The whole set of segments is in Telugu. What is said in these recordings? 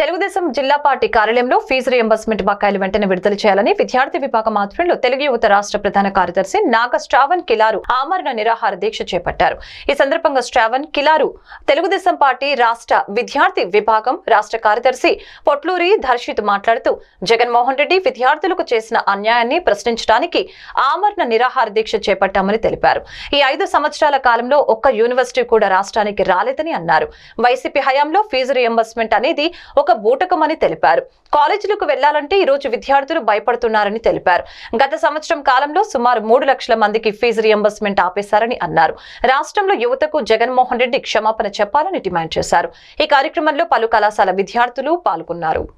తెలుగుదేశం జిల్లా పార్టీ కార్యాలయంలో ఫీజు రియంబర్స్మెంట్ బకాయిలు వెంటనే విడుదల చేయాలని విద్యార్థి విభాగం ఆధ్వర్యంలో తెలుగు యువత రాష్ట్ర ప్రధాన కార్యదర్శి నాగ స్ట్రావన్ కిలారు ఆమరణ నిరాహార దీక్ష చేపట్టారు. ఈ సందర్భంగా స్ట్రావన్ కిలారు తెలుగుదేశం పార్టీ రాష్ట్ర విద్యార్థి విభాగం రాష్ట్ర కార్యదర్శి పొట్లూరి ధర్షిత్ మాట్లాడుతూ జగన్మోహన్ రెడ్డి విద్యార్థులకు చేసిన అన్యాయాన్ని ప్రశ్నించడానికి ఆమరణ నిరాహార దీక్ష చేపట్టామని తెలిపారు. ఈ ఐదు సంవత్సరాల కాలంలో ఒక్క యూనివర్సిటీ కూడా రాష్ట్రానికి రాలేదని అన్నారు. వైసీపీ హయాంలో ఫీజు రియంబర్స్మెంట్ అనేది ఒక బూటకమని తెలిపారు. కాలేజీలకు వెళ్ళాలంటే ఈ రోజు విద్యార్థులు భయపడుతున్నారని తెలిపారు. గత సంవత్సరం కాలంలో సుమారు మూడు లక్షల మందికి ఫీజు రియంబర్స్మెంట్ ఆపేశారని అన్నారు. రాష్ట్రంలో యువతకు జగన్మోహన్ రెడ్డి క్షమాపణ చెప్పాలని డిమాండ్ చేశారు. ఈ కార్యక్రమంలో పలు కళాశాల విద్యార్థులు పాల్గొన్నారు.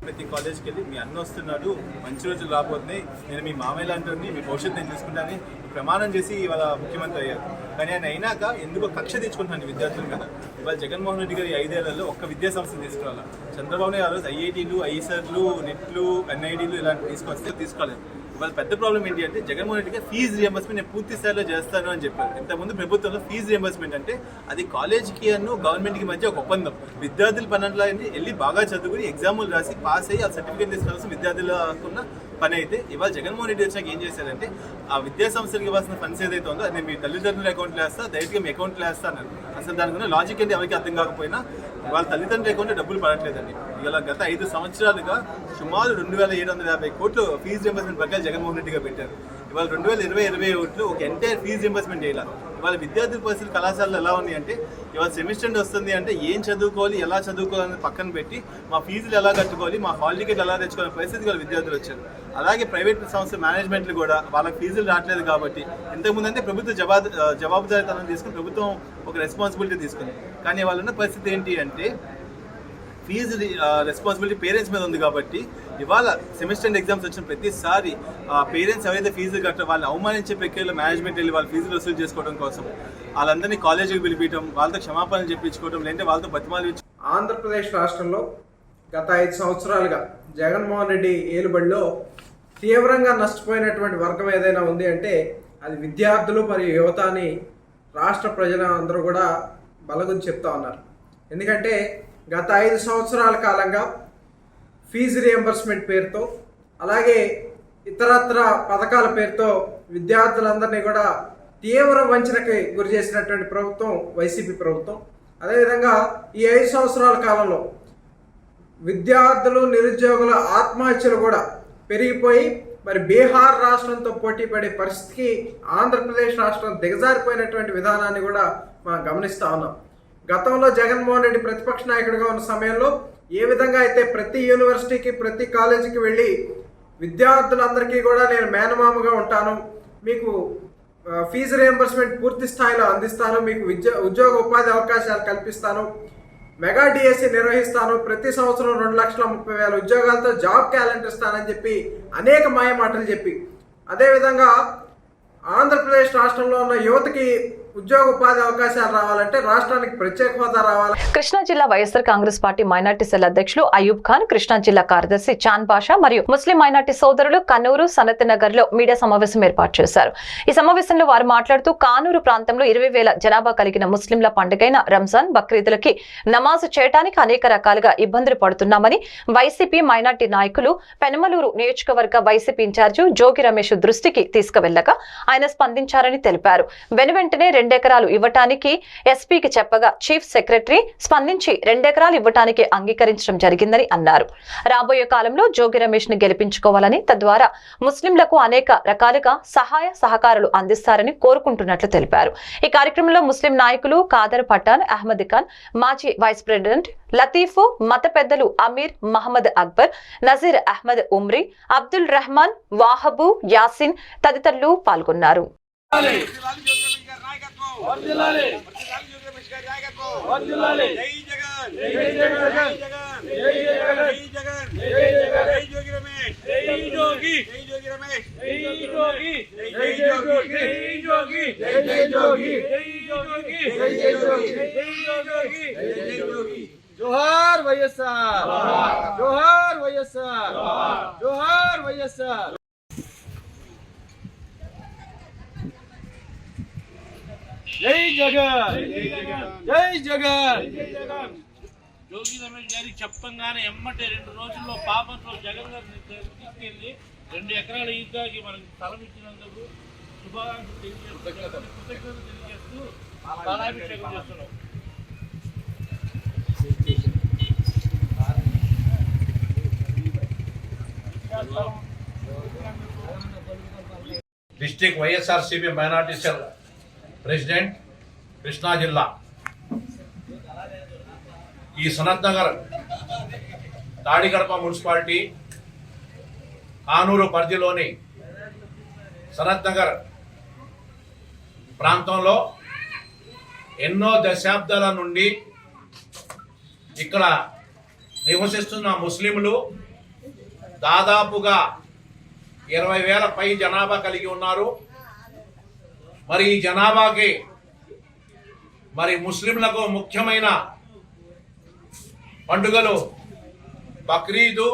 ప్రమాణం చేసి ఇవాళ ముఖ్యమంత్రి అయ్యారు. కానీ ఆయన అయినాక ఎందుకో కక్ష తెచ్చుకుంటున్నాను విద్యార్థుల మీద ఇవాళ జగన్మోహన్ రెడ్డి గారి ఐదేళ్ళలో ఒక్క విద్యా సంస్థ తీసుకురావాలి చంద్రబాబు నాయుడు ఆ రోజు ఐఐటీలు ఐసర్లు నెట్లు ఎన్ఐటీలు ఇలాంటి తీసుకొస్తే తీసుకోలేదు. ఇవాళ పెద్ద ప్రాబ్లం ఏంటి అంటే జగన్మోహన్ రెడ్డి గారు ఫీజు రియంబర్స్మెంట్ నేను పూర్తి స్థాయిలో చేస్తాను అని చెప్పారు. ఇంతకుముందు ప్రభుత్వంలో ఫీజు రియంబర్స్మెంట్ అంటే అది కాలేజ్కి అను గవర్నమెంట్కి మధ్య ఒక ఒప్పందం. విద్యార్థులు పన్నెండులో వెళ్ళి బాగా చదువుకుని ఎగ్జాములు రాసి పాస్ అయ్యి ఆ సర్టిఫికేట్ తీసుకోవాల్సిన విద్యార్థులకున్న పని అయితే ఇవాళ జగన్మోహన్ రెడ్డి వచ్చాక ఏం చేశారంటే ఆ విద్యా సంస్థలకు ఇవ్వాల్సిన ఫండ్స్ ఏదైతే ఉందో అది నేను మీ తల్లిదండ్రుల అకౌంట్లో వేస్తా డైరెక్ట్గా మీ అకౌంట్లో వేస్తా అన్నారు అసలు దానికి లాజిక్ ఏంటి? ఎవరికి అర్థం కాకపోయినా వాళ్ళ తల్లిదండ్రుల అకౌంట్లో డబ్బులు పడట్లేదండి. ఇలా గత ఐదు సంవత్సరాలుగా సుమారు రెండు వేల ఏడు వందల యాభై కోట్లు ఫీజు రింబర్స్మెంట్ బకాయిలు జగన్మోహన్ రెడ్డిగా పెట్టారు. ఇవాళ రెండు వేల ఇరవై ఇరవై ఒకటిలో ఒక ఎంటైర్ ఫీజు రింబర్స్మెంట్ చేయాలి. ఇవాళ విద్యార్థుల పరిస్థితులు కళాశాలలు ఎలా ఉన్నాయి అంటే ఇవాళ సెమిస్టర్ వస్తుంది అంటే ఏం చదువుకోవాలి ఎలా చదువుకోవాలని పక్కన పెట్టి మా ఫీజులు ఎలా కట్టుకోవాలి మా హాల్ టికెట్ ఎలా తెచ్చుకోవాలి పరిస్థితి వాళ్ళ విద్యార్థులు వచ్చారు. అలాగే ప్రైవేట్ సంస్థ మేనేజ్మెంట్లు కూడా వాళ్ళకి ఫీజులు రావట్లేదు కాబట్టి ఇంతకుముందు అంటే ప్రభుత్వ జవాబు జవాబుదారితనం తీసుకుని ప్రభుత్వం ఒక రెస్పాన్సిబిలిటీ తీసుకుంది. కానీ వాళ్ళ ఉన్న పరిస్థితి ఏంటి అంటే ఫీజు రెస్పాన్సిబిలిటీ పేరెంట్స్ మీద ఉంది కాబట్టి ఇవాళ సెమిస్టర్ ఎగ్జామ్స్ వచ్చిన ప్రతిసారి పేరెంట్స్ ఎవరైతే ఫీజులు కట్టారో వాళ్ళని అవమానించే ప్రక్రియలో మేనేజ్మెంట్ వెళ్ళి వాళ్ళ ఫీజులు వసూలు చేసుకోవడం కోసం వాళ్ళందరినీ కాలేజీకి పిలిపించడం వాళ్ళతో క్షమాపణలు చెప్పించుకోవడం లేదంటే వాళ్ళతో బతిమాలు ఆంధ్రప్రదేశ్ రాష్ట్రంలో గత ఐదు సంవత్సరాలుగా జగన్మోహన్ రెడ్డి ఏలుబడిలో తీవ్రంగా నష్టపోయినటువంటి వర్గం ఏదైనా ఉంది అంటే అది విద్యార్థులు మరియు యువత అని రాష్ట్ర ప్రజలందరూ కూడా బలగుని చెప్తా ఉన్నారు. ఎందుకంటే గత ఐదు సంవత్సరాల కాలంగా ఫీజు రియంబర్స్మెంట్ పేరుతో అలాగే ఇతరత్ర పథకాల పేరుతో విద్యార్థులందరినీ కూడా తీవ్ర వంచనకి గురి చేసినటువంటి ప్రభుత్వం వైసీపీ ప్రభుత్వం. అదేవిధంగా ఈ ఐదు సంవత్సరాల కాలంలో విద్యార్థులు నిరుద్యోగుల ఆత్మహత్యలు కూడా పెరిగిపోయి మరి బీహార్ రాష్ట్రంతో పోటీ పడే పరిస్థితికి ఆంధ్రప్రదేశ్ రాష్ట్రం దిగజారిపోయినటువంటి విధానాన్ని కూడా మనం గమనిస్తా ఉన్నాం. గతంలో జగన్మోహన్ రెడ్డి ప్రతిపక్ష నాయకుడిగా ఉన్న సమయంలో ఏ విధంగా అయితే ప్రతి యూనివర్సిటీకి ప్రతి కాలేజీకి వెళ్ళి విద్యార్థులందరికీ కూడా నేను మేనమామగా ఉంటాను మీకు ఫీజు రియంబర్స్మెంట్ పూర్తి స్థాయిలో అందిస్తాను మీకు విద్య ఉద్యోగ ఉపాధి అవకాశాలు కల్పిస్తాను మెగా డిఎస్సి నిర్వహిస్తాను ప్రతి సంవత్సరం రెండు లక్షల ముప్పై వేల ఉద్యోగాలతో జాబ్ క్యాలెండర్ ఇస్తానని చెప్పి అనేక మాయ మాటలు చెప్పి అదేవిధంగా ఆంధ్రప్రదేశ్ రాష్ట్రంలో ఉన్న యువతకి ఉద్యోగ ఉపాధి అవకాశాలు రావాలంటే రాష్ట్రానికి ప్రత్యేక హోదా రావాలి. కృష్ణా జిల్లా YSR Congress party minority cell అధ్యక్షులు అయూబ్ ఖాన్ కృష్ణా జిల్లా కార్యదర్శి చాంద్ బాషా మరియు ముస్లిం మైనార్టీ సోదరులు కన్నూరు సనత్ నగర్లో మీడియా సమావేశం ఏర్పాటు చేశారు. ఈ సమావేశంలో వారు మాట్లాడుతూ కానూరు ప్రాంతంలో ఇరవై వేల జనాభా కలిగిన ముస్లింల పండుగైన రంజాన్ బక్రీదులకి నమాజ్ చేయడానికి అనేక రకాలుగా ఇబ్బందులు పడుతున్నామని వైసీపీ మైనార్టీ నాయకులు పెనమలూరు నియోజకవర్గ వైసీపీ ఇన్ఛార్జి జోగి రమేష్ దృష్టికి తీసుకువెళ్ళగా ఆయన స్పందించారని తెలిపారు. వెనువెంటనే రెండెకరాలు ఇవ్వటానికి ఎస్పీకి చెప్పగా చీఫ్ సెక్రటరీ స్పందించి రెండెకరాలు ఇవ్వటానికి అంగీకరించడం జరిగిందని అన్నారు. రాబోయే కాలంలో జోగి రమేష్ని గెలిపించుకోవాలని తద్వారా ముస్లింలకు అనేక రకాలుగా సహాయ సహకారాలు అందిస్తారని కోరుకుంటున్నట్లు తెలిపారు. ఈ కార్యక్రమంలో ముస్లిం నాయకులు ఖాదర్ పఠాన్ అహ్మద్ ఖాన్ మాజీ వైస్ ప్రెసిడెంట్ లతీఫ్ మత పెద్దలు అమీర్ మహమ్మద్ అక్బర్ నజీర్ అహ్మద్ ఉమ్రీ అబ్దుల్ రెహమాన్ వాహబు యాసిన్ తదితరులు పాల్గొన్నారు. జోహార్ వైఎస్ఆర్ జోహార్ వైఎస్ఆర్ జోహార్ వైఎస్ఆర్ జై జగన్ జై జగన్ జోగి రమేష్ గారికి చెప్పంగానే ఎమ్మటే రెండు రోజుల్లో పాపంలో జగన్ గారిని తీసుకెళ్ళి రెండు ఎకరాల ఈద్గాకి మనకి స్థలం ఇచ్చినందుకు శుభాకాంక్షలు తెలియజేస్తూ కృతజ్ఞతలు తెలియజేస్తూ పాలాభిషేకం చేస్తున్నాం. District YSRCP minority cell president Krishna జిల్లా. ఈ సనత్ నగర్ తాడిగడప మున్సిపాలిటీ కానూరు పరిధిలోని సనత్ నగర్ ప్రాంతంలో ఎన్నో దశాబ్దాల నుండి ఇక్కడ నివసిస్తున్న ముస్లింలు దాదాపుగా ఇరవై వేల పై జనాభా కలిగి ఉన్నారు. మరి ఈ జనాభాకి మరి ముస్లింలకు ముఖ్యమైన పండుగలు బక్రీదు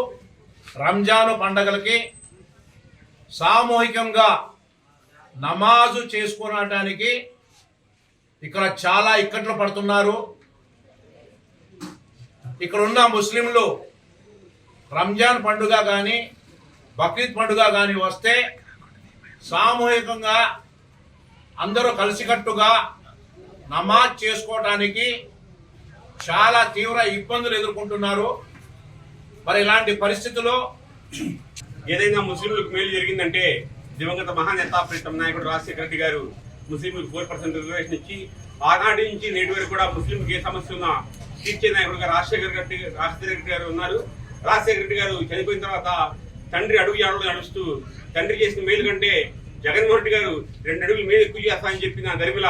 రంజాను పండుగలకి సామూహికంగా నమాజు చేసుకోవడానికి ఇక్కడ చాలా ఇక్కట్లు పడుతున్నారు. ఇక్కడ ఉన్న ముస్లింలు రంజాన్ పండుగ కానీ బక్రీద్ పండుగ కానీ వస్తే సామూహికంగా అందరూ కలిసికట్టుగా నమాజ్ చేసుకోవటానికి చాలా తీవ్ర ఇబ్బందులు ఎదుర్కొంటున్నారు. మరి ఇలాంటి పరిస్థితుల్లో ఏదైనా ముస్లింలకు మేలు జరిగిందంటే దివంగత మహానేత ప్రీతం నాయకుడు రాజశేఖర రెడ్డి గారు ముస్లింలకు ఫోర్ పర్సెంట్ రిజర్వేషన్ ఇచ్చి ఆనాటి నుంచి నేటి వరకు కూడా ముస్లింకి ఏ సమస్య ఉన్నా తీర్చే నాయకుడుగా రాజశేఖర రెడ్డి రాజశేఖర రెడ్డి గారు ఉన్నారు. రాజశేఖర రెడ్డి గారు చనిపోయిన తర్వాత తండ్రి అడుగు జాడలో నడుస్తూ తండ్రి చేసిన మేలు కంటే జగన్మోహన్ రెడ్డి గారు రెండు అడుగులు మేలు ఎక్కువ చేస్తానని చెప్పిన దరిమిల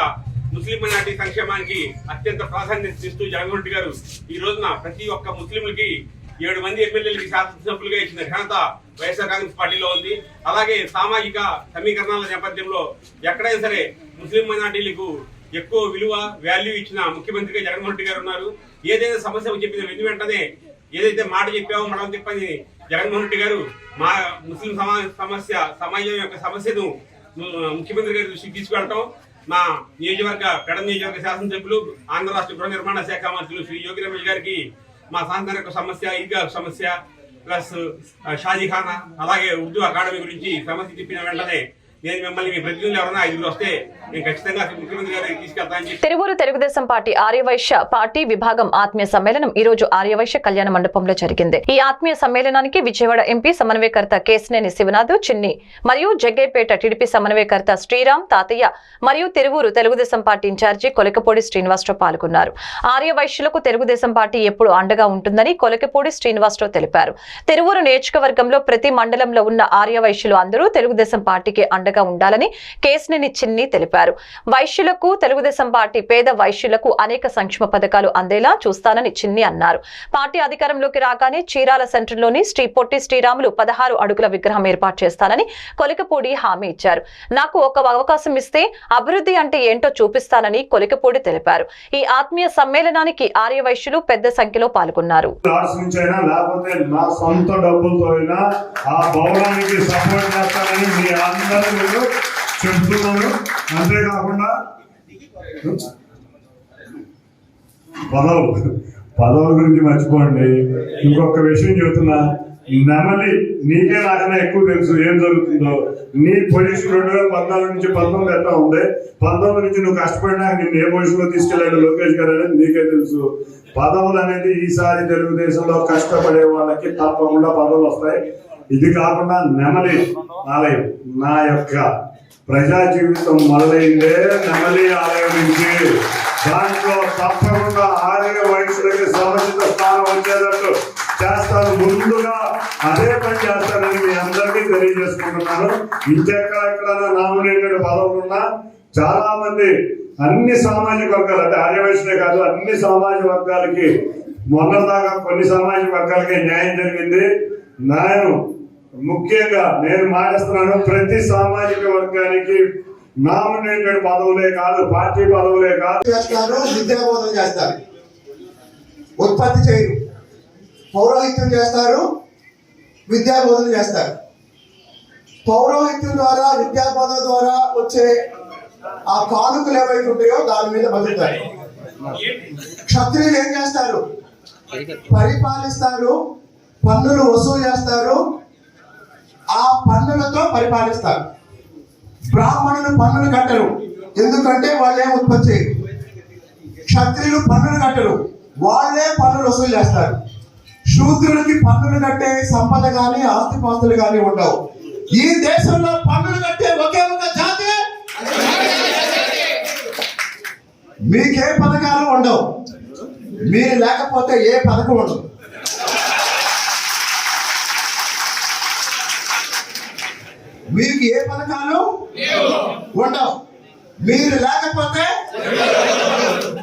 ముస్లిం మైనార్టీ సంక్షేమానికి అత్యంత ప్రాధాన్యత ఇస్తూ జగన్మోహన్ రెడ్డి గారు ఈ రోజున ప్రతి ఒక్క ముస్లింలకి ఏడు మంది ఎమ్మెల్యేలకి శాసనసభ్యులుగా ఇచ్చిన ఘనత వైఎస్ఆర్ కాంగ్రెస్ పార్టీలో ఉంది. అలాగే సామాజిక సమీకరణాల నేపథ్యంలో ఎక్కడైనా సరే ముస్లిం మైనార్టీలకు ఎక్కువ విలువ వాల్యూ ఇచ్చిన ముఖ్యమంత్రిగా జగన్మోహన్ రెడ్డి గారు ఉన్నారు. ఏదైనా సమస్య చెప్పిన వెను వెంటనే ఏదైతే మాట చెప్పామో మనం చెప్పని జగన్మోహన్ రెడ్డి గారు మా ముస్లిం సమా సమస్య సమాజం యొక్క సమస్యను ముఖ్యమంత్రి గారి దృష్టికి తీసుకెళ్ళటం మా నియోజకవర్గ పెడ నియోజకవర్గ శాసనసభ్యులు ఆంధ్ర రాష్ట్ర గృహ నిర్మాణ శాఖ మంత్రులు శ్రీ యోగి రమేష్ గారికి మా సాంతాన యొక్క సమస్య ఈద్గా సమస్య ప్లస్ షాజీఖానా అలాగే ఉర్దూ అకాడమీ గురించి సమస్య చెప్పిన వెంటనే నేను మిమ్మల్ని మీ ప్రతినిధులు ఎవరైనా ఐదుగురు వస్తే నేను ఖచ్చితంగా ముఖ్యమంత్రి గారికి తీసుకెళ్తానని చెప్పి తిరువూరు తెలుగుదేశం పార్టీ ఆర్యవైశ్య పార్టీ విభాగం ఆత్మీయ సమ్మేళనం ఈ రోజు ఆర్యవైశ్య కళ్యాణ మండపంలో జరిగింది. ఈ ఆత్మీయ సమ్మేళనానికి విజయవాడ ఎంపీ సమన్వయకర్త కేసినేని శివనాథ్ చిన్ని మరియు జగ్గైపేట టీడీపీ సమన్వయకర్త శ్రీరామ్ తాతయ్య మరియు Tiruvuru Telugu Desam party in charge Kolakapudi Srinivasarao పాల్గొన్నారు. ఆర్యవైశ్యులకు తెలుగుదేశం పార్టీ ఎప్పుడు అండగా ఉంటుందని కొలకపూడి శ్రీనివాసరావు తెలిపారు. తిరువూరు నియోజకవర్గంలో ప్రతి మండలంలో ఉన్న ఆర్యవైశ్యులు అందరూ తెలుగుదేశం పార్టీకి అండగా ఉండాలని కేసినేని చిన్ని తెలిపారు. వైశ్యులకు తెలుగుదేశం పార్టీ పేద వైశ్యులకు అనేక సంక్షేమ పథకాలు అందేలా చూస్తానని చిన్ని అన్నారు. పార్టీ అధికారంలోకి రాగానే చీరాల సెంటర్లోని శ్రీ పొట్టి శ్రీరాములు పదహారు అడుగుల విగ్రహం ఏర్పాటు చేస్తానని కొలికపూడి హామీ ఇచ్చారు. నాకు ఒక అవకాశం ఇస్తే అభివృద్ధి అంటే ఏంటో చూపిస్తానని కొలికపూడి తెలిపారు. ఈ ఆత్మీయ సమ్మేళనానికి ఆర్య వైశ్యులు పెద్ద సంఖ్యలో పాల్గొన్నారు. డబ్బులతో అయినా ఆ భవనానికి సపోర్ట్ చేస్తానని మీ అందరూ నేను చెప్తున్నాను అంతేకాకుండా పదవులు. పదవుల గురించి మర్చిపోండి. ఇంకొక విషయం చెబుతున్నా. నెమలి నీకే నాకన్నా ఎక్కువ తెలుసు. ఏం జరుగుతుందో. నీ పొజిషన్ రెండు వేల పద్నాలుగు నుంచి పంతొమ్మిది ఎట్లా ఉంది? పంతొమ్మిది నుంచి నువ్వు కష్టపడినా నిన్ను ఏ పొజిషన్లో తీసుకెళ్ళాడు లోకేష్ గారు అనేది నీకే తెలుసు. పదవులు అనేది ఈసారి తెలుగుదేశంలో కష్టపడే వాళ్ళకి తప్పకుండా పదవులు వస్తాయి. ఇది కాకుండా నెమలి ఆలయం. నా యొక్క ప్రజా జీవితం మొదలైందే నెమలి ఆలయం నుంచి. దాంట్లో తప్పకుండా ఆలయ వయసులకి సముచిత స్థానం వచ్చేటట్టు చేస్తాను. ముందుగా అదే పని చేస్తానని మీ అందరికీ తెలియజేసుకుంటున్నాను. ఇంకెక్కడెక్కడైనా నామినేటెడ్ పదవులు చాలా మంది అన్ని సామాజిక వర్గాలు అంటే ఆర్యవైశ్యులే కాదు అన్ని సామాజిక వర్గాలకి మొన్నదాకా కొన్ని సామాజిక వర్గాలకి న్యాయం జరిగింది. నేను ముఖ్యంగా నేను మాటిస్తున్నాను ప్రతి సామాజిక వర్గానికి నామినేటెడ్ పదవులే కాదు పార్టీ పదవులే కాదు. చేస్తారు విద్యాబోధన చేస్తారు. ఉత్పత్తి చేయరు. పౌరోహిత్యం చేస్తారు విద్యాబోధన చేస్తారు. పౌరోహిత్యం ద్వారా విద్యాబోధన ద్వారా వచ్చే ఆ కానుకలు ఏవైతే ఉంటాయో దాని మీద బతుకుతారు. క్షత్రియులు ఏం చేస్తారు? పరిపాలిస్తారు పన్నులు వసూలు చేస్తారు ఆ పన్నులతో పరిపాలిస్తారు. బ్రాహ్మణులు పన్నులు కట్టరు. ఎందుకంటే వాళ్ళే ఉత్పత్తి క్షత్రియులు పన్నులు కట్టరు. వాళ్ళే పన్నులు వసూలు చేస్తారు. శూద్రులకి పన్నులు కట్టే సంపద గాని ఆస్తిపాస్తులు కానీ ఉండవు. ఈ దేశంలో పన్నులు కట్టే ఒకే ఒక జాతి. మీకే పథకాలు ఉండవు. మీరు లేకపోతే ఏ పథకం ఉండదు. మీకు ఏ పథకాలు? ఉండవు. మీరు లేకపోతే?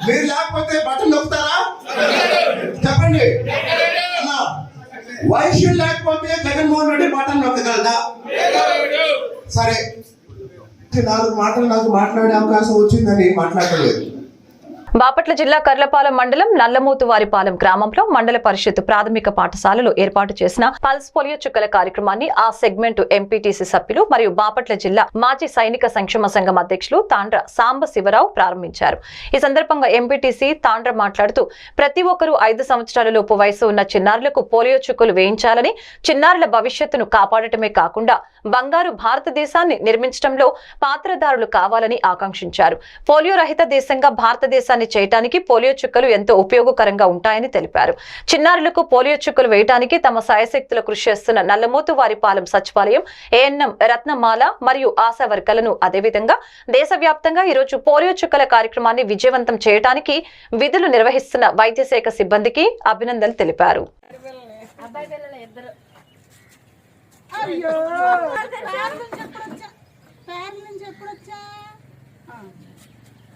మీరు లేకపోతే బట్టలు నొక్కుతారా? చెప్పండి. వైశ్యులు లేకపోతే జగన్మోహన్ రెడ్డి బట్టలు నొక్కగలదా సరే. నాలుగు మాటలు నాకు మాట్లాడే అవకాశం వచ్చిందని మాట్లాడలేదు. బాపట్ల జిల్లా కర్లపాలెం మండలం నల్లమూతువారిపాలెం గ్రామంలో మండల పరిషత్ ప్రాథమిక పాఠశాలలో ఏర్పాటు చేసిన పల్స్ పోలియో చుక్కల కార్యక్రమాన్ని ఆ సెగ్మెంట్ ఎంపీటీసీ సభ్యులు మరియు బాపట్ల జిల్లా మాజీ సైనిక సంక్షేమ సంఘం అధ్యక్షులు తాండ్ర సాంబ శివరావు ప్రారంభించారు. ఈ సందర్భంగా ఎంపీటీసీ తాండ్ర మాట్లాడుతూ ప్రతి ఒక్కరూ ఐదు సంవత్సరాల లోపు వయసు ఉన్న చిన్నారులకు పోలియో చుక్కలు వేయించాలని చిన్నారుల భవిష్యత్తును కాపాడటమే కాకుండా బంగారు భారతదేశాన్ని నిర్మించడంలో పాత్రధారులు కావాలని ఆకాంక్షించారు. పోలియో రహిత దేశంగా భారతదేశాన్ని చేయటానికి పోలియో చుక్కలు ఎంతో ఉపయోగకరంగా ఉంటాయని తెలిపారు. చిన్నారులకు పోలియో చుక్కలు వేయటానికి తమ సాయశక్తుల కృషి చేస్తున్న నల్లమోతు వారిపాలెం సచివాలయం ఏఎన్ఎం రత్నమాల మరియు ఆశా వర్గాలను అదేవిధంగా దేశవ్యాప్తంగా ఈరోజు పోలియో చుక్కల కార్యక్రమాన్ని విజయవంతం చేయడానికి విధులు నిర్వహిస్తున్న వైద్య శాఖ సిబ్బందికి అభినందనలు తెలిపారు.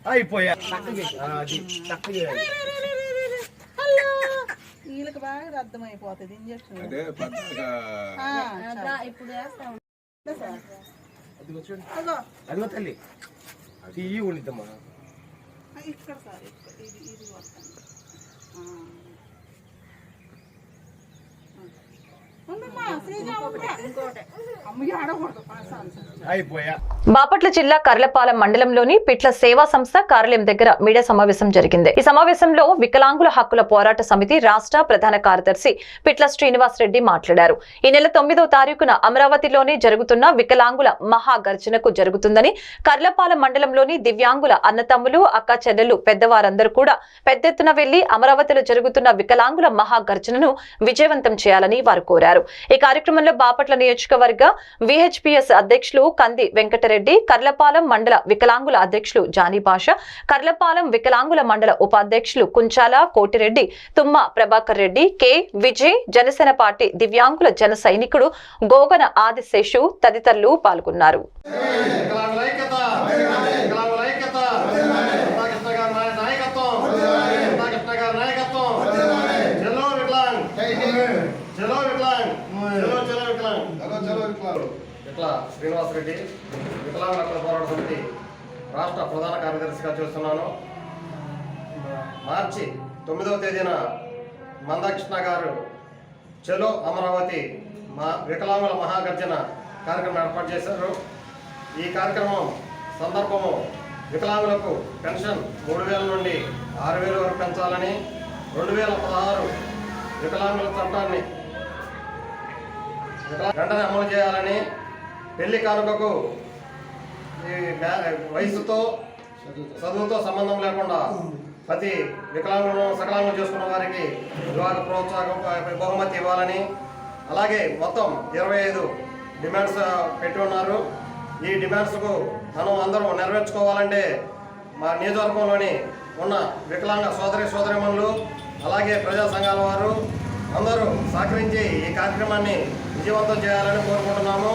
అయిపోయా. వీళ్ళకి బాగా అర్థమైపోతుంది. ఇంజక్షన్ ఇప్పుడు వేస్తాం తల్లి. అది. ఇయ్యి ఉండిద్దమ్మా ఇక్కడ సార్ ఇది ఇది. బాపట్ల జిల్లా కర్లపాలెం మండలంలోని పిట్ల సేవా సంస్థ కార్యాలయం దగ్గర మీడియా సమావేశం జరిగింది. ఈ సమావేశంలో వికలాంగుల హక్కుల పోరాట సమితి రాష్ట్ర ప్రధాన కార్యదర్శి పిట్ల శ్రీనివాస్ రెడ్డి మాట్లాడారు. ఈ నెల తొమ్మిదో తారీఖున అమరావతిలోనే జరుగుతున్న వికలాంగుల మహాగర్జనకు జరుగుతుందని కర్లపాలెం మండలంలోని దివ్యాంగుల అన్నతమ్ములు అక్క చెల్లెలు పెద్దవారందరూ కూడా పెద్ద ఎత్తున వెళ్ళి అమరావతిలో జరుగుతున్న వికలాంగుల మహాగర్జనను విజయవంతం చేయాలని వారు కోరారు. ఈ కార్యక్రమంలో బాపట్ల నియోజకవర్గ విహెచ్పిఎస్ అధ్యక్షులు కంది వెంకటరెడ్డి కర్లపాలెం మండల వికలాంగుల అధ్యక్షులు జానీ భాష కర్లపాలెం వికలాంగుల మండల ఉపాధ్యక్షులు కుంచాల కోటిరెడ్డి తుమ్మ ప్రభాకర్ రెడ్డి కె విజయ్ జనసేన పార్టీ దివ్యాంగుల జన సైనికుడు గోగన ఆదిశేషు తదితరులు పాల్గొన్నారు వికలాంగుల ఐక్యత వికలాంగుల ఐక్యత రాధాకృష్ణ గారి నాయ- నాయకత్వం రాధాకృష్ణ గారి నాయకత్వం చలో వికలాంగ్ చలో వికలాంగ్ చలో చలో వికలాంగ్ చలో చలో వికలాంగ్ శ్రీనివాస్ రెడ్డి వికలాంగుల హక్కుల పోరాట సమితి రాష్ట్ర ప్రధాన కార్యదర్శిగా చేస్తున్నాను. మార్చి తొమ్మిదవ తేదీన మందాకృష్ణ గారు చలో అమరావతి మా వికలాంగుల మహాగర్జన కార్యక్రమం ఏర్పాటు చేశారు. ఈ కార్యక్రమం సందర్భము వికలాంగులకు పెన్షన్ మూడు వేల నుండి ఆరు వేల వరకు పెంచాలని రెండు వేల పదహారు వికలాంగుల చట్టాన్ని వెంటనే అమలు చేయాలని పెళ్ళి కానుకకు ఈ వయసుతో చదువుతో సంబంధం లేకుండా ప్రతి వికలాంగులను సకలాంగం చేసుకున్న వారికి వివాహ ప్రోత్సాహం బహుమతి ఇవ్వాలని అలాగే మొత్తం ఇరవై ఐదు డిమాండ్స్ పెట్టి ఉన్నారు. ఈ డిమాండ్స్కు మనం అందరం నెరవేర్చుకోవాలంటే మా నియోజకవర్గంలోని ఉన్న వికలాంగ సోదరి సోదరిమణులు అలాగే ప్రజా సంఘాల వారు అందరూ సహకరించి ఈ కార్యక్రమాన్ని విజయవంతం చేయాలని కోరుకుంటున్నాము.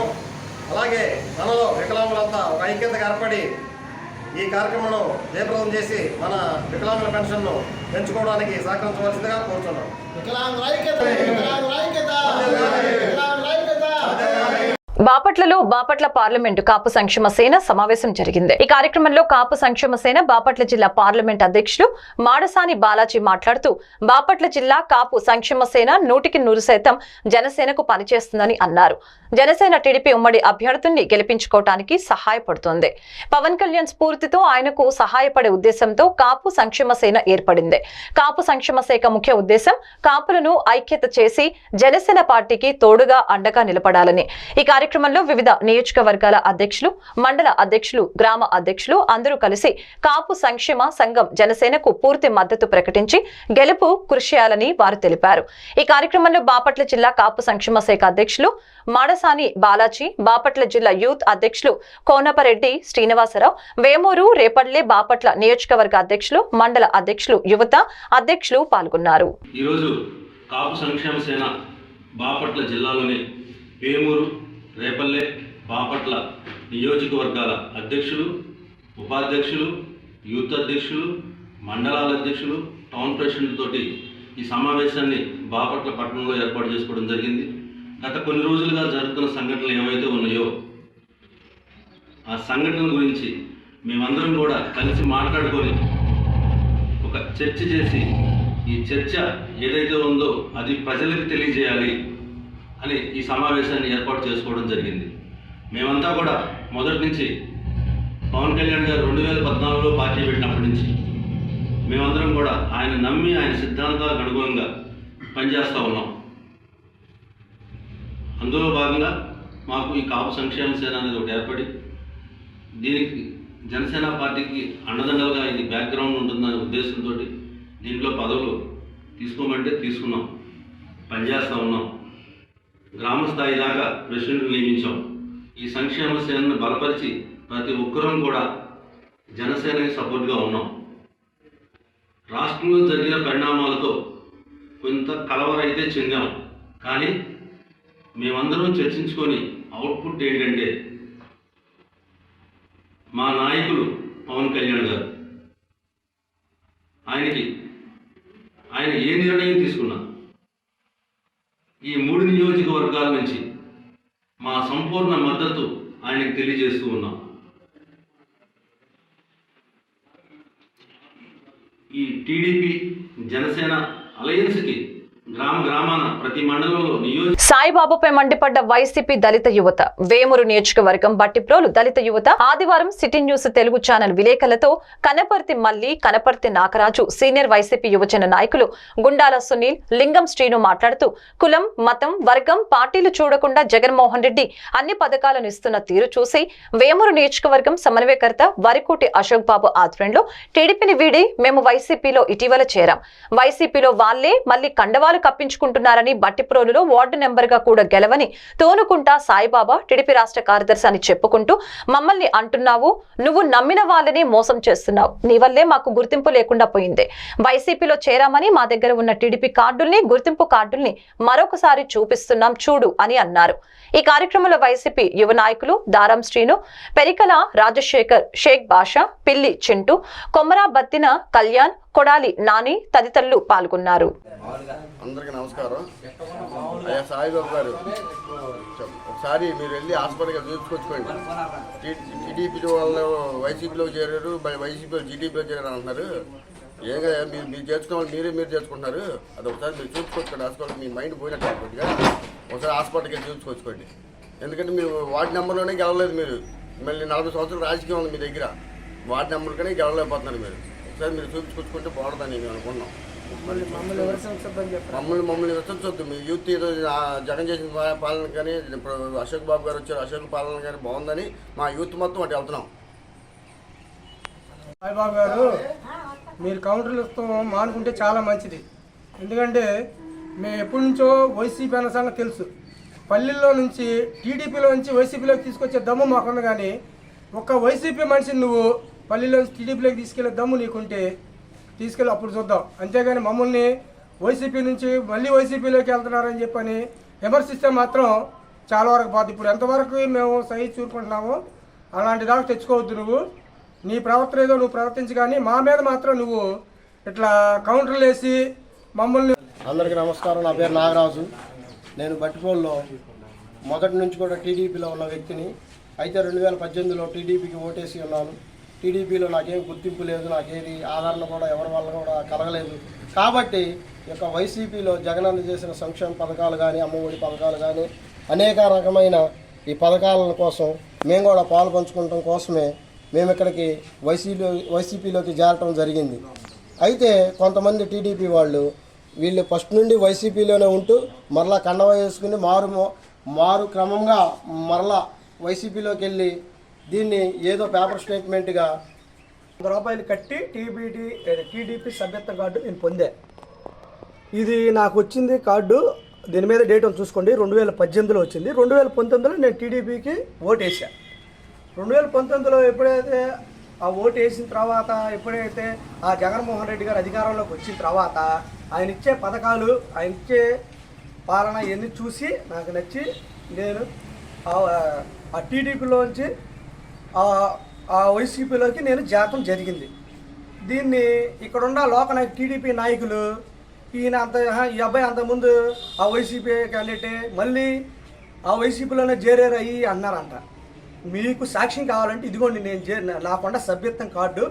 అలాగే మనలో వికలాంగులంతా ఒక ఐక్యతగా ఏర్పడి ఈ కార్యక్రమం జయప్రదం చేసి మన వికలాంగుల పెన్షన్ను పెంచుకోవడానికి సహకరించవలసిందిగా కోరుతున్నాం బాపట్లలో బాపట్ల పార్లమెంటు కాపు సంక్షేమ సేన సమావేశం జరిగింది. ఈ కార్యక్రమంలో కాపు సంక్షేమ సేన బాపట్ల జిల్లా పార్లమెంట్ అధ్యక్షులు మాడసాని బాలాజీ మాట్లాడుతూ బాపట్ల జిల్లా కాపు సంక్షేమ సేన నూటికి నూరు శాతం జనసేనకు పనిచేస్తుందని అన్నారు. జనసేన టీడీపీ ఉమ్మడి అభ్యర్థుల్ని గెలిపించుకోవటానికి సహాయపడుతోంది. పవన్ కళ్యాణ్ స్ఫూర్తితో ఆయనకు సహాయపడే ఉద్దేశంతో కాపు సంక్షేమ సేన ఏర్పడింది. కాపు సంక్షేమ శాఖ ముఖ్య ఉద్దేశం కాపులను ఐక్యత చేసి జనసేన పార్టీకి తోడుగా అండగా నిలబడాలని. ఈ కార్యక్రమంలో వివిధ నియోజకవర్గాల అధ్యక్షులు మండల అధ్యక్షులు గ్రామ అధ్యక్షులు అందరూ కలిసి కాపు సంక్షేమ సంఘం జనసేనకు పూర్తి మద్దతు ప్రకటించి గెలుపు కృషి చేయాలని వారు తెలిపారు. ఈ కార్యక్రమంలో బాపట్ల జిల్లా కాపు సంక్షేమ శాఖ అధ్యక్షులు మాడసాని బాలాజీ బాపట్ల జిల్లా యూత్ అధ్యక్షులు కోనపరెడ్డి శ్రీనివాసరావు వేమూరు రేపల్లె బాపట్ల నియోజకవర్గ అధ్యక్షులు మండల అధ్యక్షులు యువత అధ్యక్షులు పాల్గొన్నారు. ఈరోజు కాపు సంక్షేమ సేన బాపట్ల జిల్లాలోని వేమూరు రేపల్లె బాపట్ల నియోజకవర్గాల అధ్యక్షులు ఉపాధ్యక్షులు యూత్ అధ్యక్షులు మండలాల అధ్యక్షులు టౌన్ ప్రెసిడెంట్ తోటి ఈ సమావేశాన్ని బాపట్ల పట్టణంలో ఏర్పాటు చేసుకోవడం జరిగింది. గత కొన్ని రోజులుగా జరుగుతున్న సంఘటనలు ఏవైతే ఉన్నాయో ఆ సంఘటనల గురించి మేమందరం కూడా కలిసి మాట్లాడుకొని ఒక చర్చ చేసి ఈ చర్చ ఏదైతే ఉందో అది ప్రజలకు తెలియజేయాలి అని ఈ సమావేశాన్ని ఏర్పాటు చేసుకోవడం జరిగింది. మేమంతా కూడా మొదటి నుంచి పవన్ కళ్యాణ్ గారు రెండు వేల పద్నాలుగులో పార్టీ పెట్టినప్పటి నుంచి మేమందరం కూడా ఆయన నమ్మి ఆయన సిద్ధాంతాలకు అనుగుణంగా పనిచేస్తూ ఉన్నాం. అందులో భాగంగా మాకు ఈ కాపు సంక్షేమ సేన అనేది ఒకటి ఏర్పడి దీనికి జనసేన పార్టీకి అండదండలుగా ఇది బ్యాక్గ్రౌండ్ ఉంటుందనే ఉద్దేశంతో దీంట్లో పదవులు తీసుకోమంటే తీసుకున్నాం. పనిచేస్తూ ఉన్నాం. గ్రామ స్థాయి దాకా ప్రెసిడెంట్ నియమించాం. ఈ సంక్షేమ సేనను బలపరిచి ప్రతి ఒక్కరం కూడా జనసేనకి సపోర్ట్గా ఉన్నాం. రాష్ట్రంలో జరిగిన పరిణామాలతో కొంత కలవరైతే చెందాం. కానీ మేమందరం చర్చించుకొని అవుట్పుట్ ఏంటంటే మా నాయకులు పవన్ కళ్యాణ్ గారు. ఆయనకి ఆయన ఏ నిర్ణయం తీసుకున్నా ఈ మూడు నియోజకవర్గాల నుంచి మా సంపూర్ణ మద్దతు ఆయనకు తెలియజేస్తూ ఉన్నాం. ఈ టీడీపీ జనసేన అలయన్స్కి గ్రామ గ్రామాన ప్రతి మండలంలో నియోజక సాయిబాబాపై మండిపడ్డ వైసీపీ దళిత యువత వేమూరు నియోజకవర్గం బట్టిప్రోలు దళిత యువత ఆదివారం సిటీ న్యూస్ తెలుగు ఛానల్ విలేకరులతో కనపర్తి మల్లి కనపర్తి నాగరాజు సీనియర్ వైసీపీ యువజన నాయకులు గుండాల సునీల్ లింగం శ్రీను మాట్లాడుతూ కులం మతం వర్గం పార్టీలు చూడకుండా జగన్మోహన్ రెడ్డి అన్ని పథకాలను ఇస్తున్న తీరు చూసి వేమూరు నియోజకవర్గం సమన్వయకర్త వరికోటి అశోక్ బాబు ఆధ్వర్యంలో టీడీపీని వీడి మేము వైసీపీలో ఇటీవల చేరాం. వైసీపీలో వాళ్ళే మళ్ళీ కండవాలు కప్పించుకుంటున్నారని బట్టిప్రోలులో వార్డు నెంబర్ గా కూడా గెలవని తోనుకుంటా సాయిబాబా టీడీపీ రాష్ట్ర కార్యదర్శి అని చెప్పుకుంటూ మమ్మల్ని అంటున్నావు నువ్వు నమ్మిన వాళ్ళని మోసం చేస్తున్నావు. నీ వల్లే మాకు గుర్తింపు లేకుండా పోయింది. వైసీపీలో చేరామని మా దగ్గర ఉన్న టీడీపీ కార్డుల్ని గుర్తింపు కార్డుల్ని మరొకసారి చూపిస్తున్నాం చూడు అని అన్నారు. ఈ కార్యక్రమంలో వైసీపీ యువ నాయకులు దారం శ్రీను పెరికల రాజశేఖర్ షేక్ బాషా పిల్లి చింటూ కొమరా బత్తిన కళ్యాణ్ కొడాలి నాని తదితరులు పాల్గొన్నారు. అందరికీ నమస్కారం. అయ్యా సాయిబాబు గారు ఒకసారి మీరు వెళ్ళి హాస్పిటల్గా చూపించుకొచ్చుకోండి. టీడీపీ వాళ్ళు వైసీపీలో చేరారు వైసీపీలో జీడీపీలో చేరారు అంటున్నారు. ఏం కదా మీరు మీరు చేర్చుకోవాలి మీరే మీరు చేర్చుకుంటున్నారు. అది ఒకసారి మీరు చూపించుకోండి హాస్పిటల్ మీ మైండ్ పోయినట్టు కొద్దిగా ఒకసారి హాస్పిటల్కి వెళ్ళి చూపించుకొచ్చుకోండి. ఎందుకంటే మీరు వార్డు నెంబర్లోనే గెలవలేదు మీరు. మళ్ళీ నలభై సంవత్సరాలు రాజకీయం ఉంది మీ దగ్గర. వార్డు నెంబర్కనే గెలవలేకపోతున్నారు మీరు. ఒకసారి మీరు చూపించుకొచ్చుకుంటే బాగుంటుందని మేము అనుకున్నాం. మమ్మల్ని మమ్మల్ని విమర్శించొద్దు మీ యూత్ ఏదో ఆ జగన్ చేసిన పాలన కానీ ఇప్పుడు అశోక్ బాబు గారు వచ్చారు అశోక్ పాలన కానీ బాగుందని మా యూత్ మొత్తం అటు వెళ్తున్నాం. సాయిబాబు గారు మీరు కౌంటర్లు ఇస్తాం మానుకుంటే చాలా మంచిది. ఎందుకంటే మేము ఎప్పటి నుంచో వైసీపీ అన్న సంగతి తెలుసు. పల్లెల్లో నుంచి టీడీపీలో నుంచి వైసీపీలోకి తీసుకొచ్చే దమ్ము మాకుంది కానీ ఒక్క వైసీపీ మనిషిని నువ్వు పల్లెల్లో టీడీపీలోకి తీసుకెళ్ళే దమ్ము నీకుంటే తీసుకెళ్ళి అప్పుడు చూద్దాం. అంతేగాని మమ్మల్ని వైసీపీ నుంచి మళ్ళీ వైసీపీలోకి వెళ్తున్నారని చెప్పని విమర్శిస్తే మాత్రం చాలా వరకు బాధ. ఇప్పుడు ఎంతవరకు మేము సహి చూరుకుంటున్నామో అలాంటి దాకా తెచ్చుకోవద్దు నువ్వు. నీ ప్రవర్తన ఏదో నువ్వు ప్రవర్తించి కానీ మా మీద మాత్రం నువ్వు ఇట్లా కౌంటర్లు వేసి మమ్మల్ని అందరికీ నమస్కారం. నా పేరు నాగరాజు. నేను బట్టిపోల్లో మొదటి నుంచి కూడా టీడీపీలో ఉన్న వ్యక్తిని. అయితే రెండు వేల పద్దెనిమిదిలో టీడీపీకి ఓటేసి ఉన్నాను. టీడీపీలో నాకేం గుర్తింపు లేదు నాకేది ఆదరణ కూడా ఎవరి వల్ల కూడా కలగలేదు. కాబట్టి ఈ యొక్క వైసీపీలో జగనన్న చేసిన సంక్షేమ పథకాలు కానీ అమ్మఒడి పథకాలు కానీ అనేక రకమైన ఈ పథకాల కోసం మేము కూడా పాల్పంచుకోవటం కోసమే మేము ఇక్కడికి వైసీపీ వైసీపీలోకి చేరటం జరిగింది. అయితే కొంతమంది టీడీపీ వాళ్ళు వీళ్ళు ఫస్ట్ నుండి వైసీపీలోనే ఉంటూ మరలా కండవ వేసుకుని మారు మారు క్రమంగా మరలా వైసీపీలోకి వెళ్ళి దీన్ని ఏదో పేపర్ స్టేట్మెంట్గా వంద రూపాయలు కట్టి టీబీటీ టీడీపీ సభ్యత్వ కార్డు నేను పొందే. ఇది నాకు వచ్చింది కార్డు దీని మీద డేట్ చూసుకోండి రెండు వేల పద్దెనిమిదిలో వచ్చింది. రెండు వేల పంతొమ్మిదిలో నేను టీడీపీకి ఓటు రెండు వేల పంతొమ్మిదిలో ఎప్పుడైతే ఆ ఓటు వేసిన తర్వాత ఎప్పుడైతే ఆ జగన్మోహన్ రెడ్డి గారు అధికారంలోకి వచ్చిన తర్వాత ఆయన ఇచ్చే పథకాలు ఆయన ఇచ్చే పాలన ఇవన్నీ చూసి నాకు నచ్చి నేను ఆ టీడీపీలోంచి ఆ వైసీపీలోకి నేను జాతం జరిగింది. దీన్ని ఇక్కడున్న లోక టీడీపీ నాయకులు ఈయన అంత ఈ అబ్బాయి అంతకుముందు ఆ వైసీపీ క్యాండిడేటే మళ్ళీ ఆ వైసీపీలోనే చేరారు అయ్యి అన్నారంట. మీకు సాక్ష్యం కావాలంటే ఇదిగోండి నేను చేరిన నాకుండా సభ్యత్వం కార్డు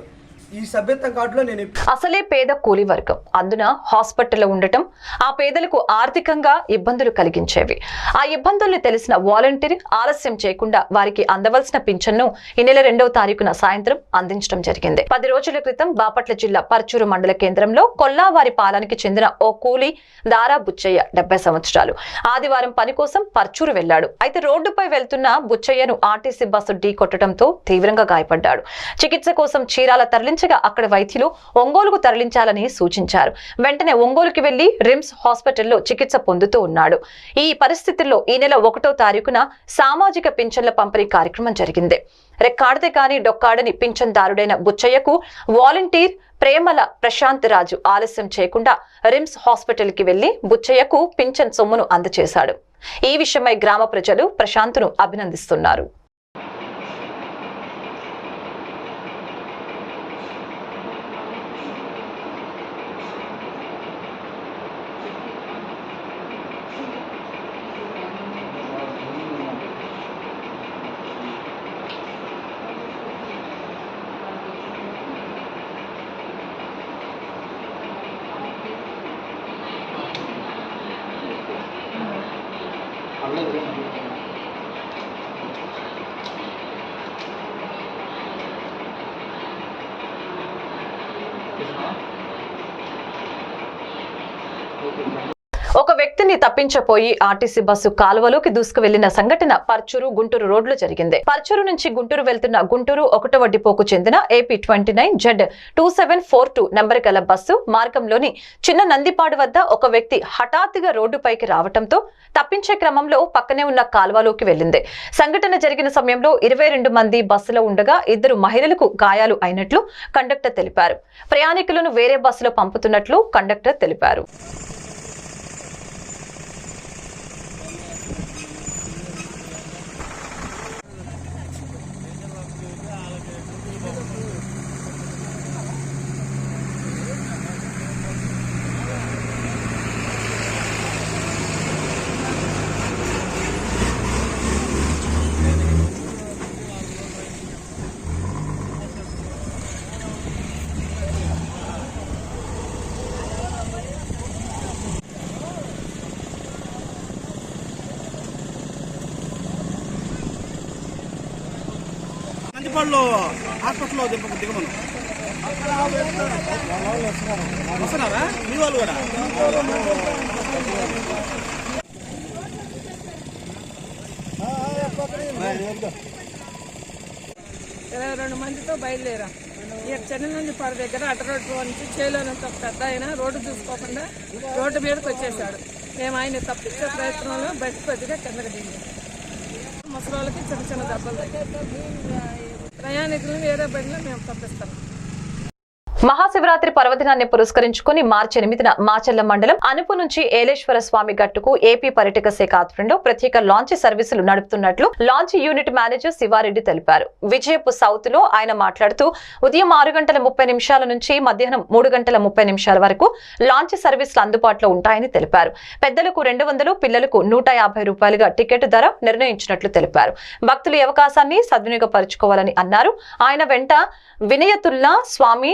ఈ సభ్యత్వం కార్డులో నేను అసలే పేద కూలి వర్గం. అందున హాస్పిటల్లో ఉండటం ఆ పేదలకు ఆర్థికంగా ఇబ్బందులు కలిగించేవి. ఆ ఇబ్బందుల్ని తెలిసిన వాలంటీర్ ఆలస్యం చేయకుండా వారికి అందవలసిన పింఛన్ను ఈ నెల రెండవ తారీఖున సాయంత్రం అందించడం జరిగింది. పది రోజుల క్రితం బాపట్ల జిల్లా పర్చూరు మండల కేంద్రంలో కొల్లావారి పాలనకి చెందిన ఓ కూలి దారా బుచ్చయ్య డెబ్బై సంవత్సరాలు. ఆదివారం పని కోసం పర్చూరు వెళ్ళాడు అయితే రోడ్డుపై వెళ్తున్న బుచ్చయ్యను ఆర్టీసీ బస్సు ఢీ కొట్టడంతో తీవ్రంగా గాయపడ్డాడు. చికిత్స కోసం చీరాల తరలించగా అక్కడ వైద్యులు ఒంగోలుకు తరలించాలని సూచించారు. వెంటనే ఒంగోలుకి వెళ్ళి రిమ్స్ హాస్పిటల్లో చికిత్స పొందుతూ ఉన్నాడు. ఈ పరిస్థితుల్లో ఈ నెల ఒకటో తారీఖున సామాజిక పింఛన్ల పంపిణీ కార్యక్రమం జరిగింది. రెక్కాడితే కాని డొక్కాడని పింఛన్దారుడైన బుచ్చయ్యకు వాలంటీర్ ప్రేమల ప్రశాంత్ రాజు ఆలస్యం చేయకుండా రిమ్స్ హాస్పిటల్కి వెళ్ళి బుచ్చయ్యకు పింఛన్ సొమ్మును అందజేశాడు ఈ విషయమై గ్రామ ప్రజలు ప్రశాంత్ను అభినందిస్తున్నారు. ఒక వ్యక్తిని తప్పించపోయి ఆర్టీసీ బస్సు కాలువలోకి దూసుకువెళ్ళిన సంఘటన పర్చూరు గుంటూరు రోడ్లో జరిగింది. పర్చూరు నుంచి గుంటూరు వెళ్తున్న గుంటూరు ఒకటవ డిపోకు చెందిన AP twenty nine Z two seven four two number గల బస్సు మార్గంలోని చిన్న నందిపాడు వద్ద ఒక వ్యక్తి హఠాత్తుగా రోడ్డుపైకి రావడంతో తప్పించే క్రమంలో పక్కనే ఉన్న కాల్వలోకి వెళ్ళింది సంఘటన జరిగిన సమయంలో ఇరవై రెండు మంది బస్సులో ఉండగా ఇద్దరు మహిళలకు గాయాలు అయినట్లు కండక్టర్ తెలిపారు. ప్రయాణికులను వేరే బస్సులో పంపుతున్నట్లు కండక్టర్ తెలిపారు. నందిపాడులో హాస్పిటల్లో దిగ దిగమను. వస్తున్నారా? మీ వాళ్ళు కూడా? ఇరవై రెండు మందితో బయలుదేరా. ఇక చెన్నై నుంచి పడ దగ్గర అటు రోడ్డు నుంచి చేలోనంత పెద్ద ఆయన రోడ్డు చూసుకోకుండా రోడ్డు మీదకి వచ్చేసాడు మేము ఆయన తప్పించే ప్రయత్నంలో బయట కొద్దిగా కిందకి దిగాం. ముసలి వాళ్ళకి చిన్న చిన్న దెబ్బలు తగ్గాయి ప్రయాణికులను వేరే బండిలో మేము తప్పిస్తాం మహాశివరాత్రి పర్వదినాన్ని పురస్కరించుకుని మార్చి ఎనిమిదిన మాచల్ల మండలం అనుపు నుంచి ఏలేశ్వర స్వామి గట్టుకు ఏపీ పర్యటక శాఖ ఆధ్వర్యంలో ప్రత్యేక లాంచ్ సర్వీసులు నడుపుతున్నట్లు లాంచ్ యూనిట్ మేనేజర్ శివారెడ్డి తెలిపారు. విజయపు సౌత్లో ఆయన మాట్లాడుతూ ఉదయం ఆరు గంటల ముప్పై నిమిషాల నుంచి మధ్యాహ్నం మూడు గంటల ముప్పై నిమిషాల వరకు లాంచ్ సర్వీసులు అందుబాటులో ఉంటాయని తెలిపారు. పెద్దలకు రెండు వందలు పిల్లలకు నూట యాభై రూపాయలుగా టికెట్ ధర నిర్ణయించినట్లు తెలిపారు. భక్తులు ఈ అవకాశాన్ని సద్వినియోగపరుచుకోవాలని అన్నారు. ఆయన వెంట వినయతుల్లా స్వామి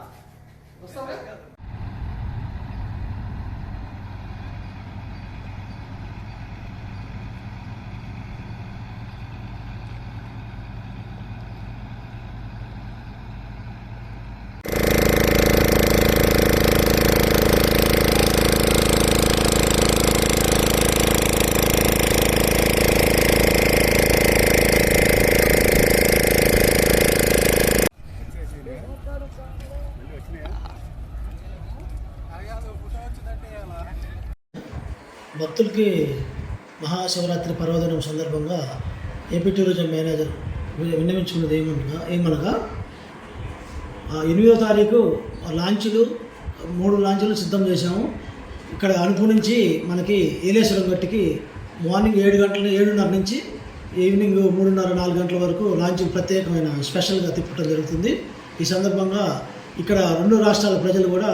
భక్తులకి మహాశివరాత్రి పర్వదినం సందర్భంగా ఏపీ టూరిజం మేనేజర్ విన్నవించుకున్నది ఏమనగా ఏమనగా ఆ, ఎనిమిదో తారీఖు లాంచీలు మూడు లాంచీలు సిద్ధం చేశాము. ఇక్కడ అనుపు నుంచి మనకి ఏలేశ్వరం గట్టికి మార్నింగ్ ఏడు గంటల ఏడున్నర నుంచి ఈవినింగ్ మూడున్నర నాలుగు గంటల వరకు లాంచింగ్ ప్రత్యేకమైన స్పెషల్గా తిప్పడం జరుగుతుంది. ఈ సందర్భంగా ఇక్కడ రెండు రాష్ట్రాల ప్రజలు కూడా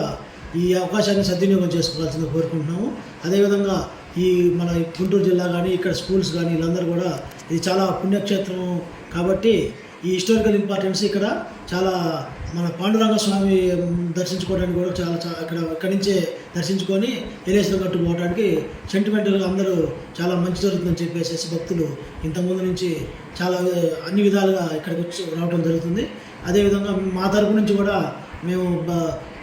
ఈ అవకాశాన్ని సద్వినియోగం చేసుకోవాల్సిందిగా కోరుకుంటున్నాము. అదేవిధంగా ఈ మన గుంటూరు జిల్లా కానీ ఇక్కడ స్కూల్స్ కానీ వీళ్ళందరూ కూడా ఇది చాలా పుణ్యక్షేత్రం. కాబట్టి ఈ హిస్టారికల్ ఇంపార్టెన్స్ ఇక్కడ చాలా మన పాండురంగ స్వామి దర్శించుకోవడానికి కూడా చాలా ఇక్కడ ఇక్కడి నుంచే దర్శించుకొని ఎలేసిన గట్టు పోవడానికి సెంటిమెంటల్గా అందరూ చాలా మంచి జరుగుతుందని చెప్పేసి భక్తులు ఇంతకుముందు నుంచి చాలా అన్ని విధాలుగా ఇక్కడికి వచ్చి రావడం జరుగుతుంది. అదేవిధంగా మా తరపు నుంచి కూడా మేము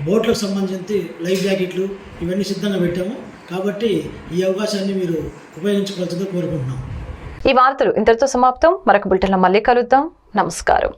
బోట్లకు సంబంధించి లైఫ్ జాకెట్లు ఇవన్నీ సిద్ధంగా పెట్టాము. కాబట్టి ఈ అవకాశాన్ని మీరు ఉపయోగించుకోవాల్సిందిగా కోరుకుంటున్నాం. ఈ వార్తలు ఇంతటితో సమాప్తం. మరొక బులెటిన్లో మళ్ళీ కలుద్దాం. నమస్కారం.